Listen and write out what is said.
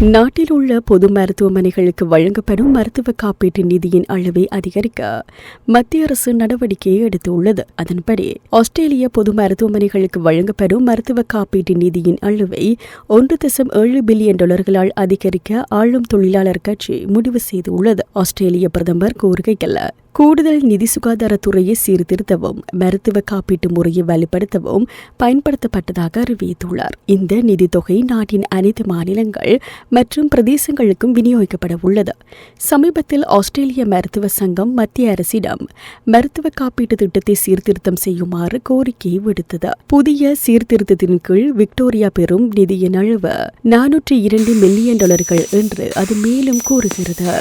நாட்டில் உள்ள பொது மருத்துவமனைகளுக்கு வழங்கப்படும் மருத்துவ காப்பீட்டு நிதியின் அளவை அதிகரிக்க மத்திய அரசு நடவடிக்கையை எடுத்துள்ளது. அதன்படி ஆஸ்திரேலிய பொது மருத்துவமனைகளுக்கு வழங்கப்படும் மருத்துவ காப்பீட்டு நிதியின் அளவை ஒன்று தசம் ஏழு பில்லியன் டாலர்களால் அதிகரிக்க ஆளும் தொழிலாளர் கட்சி முடிவு செய்துள்ளது ஆஸ்திரேலிய பிரதமர் கூறுகையில். கூடுதல் நிதி சுகாதாரத்துறையை சீர்திருத்தவும் மருத்துவ காப்பீட்டு முறையை வலுப்படுத்தவும் பயன்படுத்தப்பட்டதாக அறிவித்துள்ளார். இந்த நிதி தொகை நாட்டின் அனைத்து மாநிலங்கள் மற்றும் பிரதேசங்களுக்கும் விநியோகிக்கப்பட உள்ளது. சமீபத்தில் ஆஸ்திரேலிய மருத்துவ சங்கம் மத்திய அரசிடம் மருத்துவ காப்பீட்டு திட்டத்தை சீர்திருத்தம் செய்யுமாறு கோரிக்கை விடுத்தது. புதிய சீர்திருத்தத்தின் கீழ் விக்டோரியா பெறும் நிதியின் அளவு நானூற்றி இரண்டு மில்லியன் டாலர்கள் என்று அது மேலும் கூறுகிறது.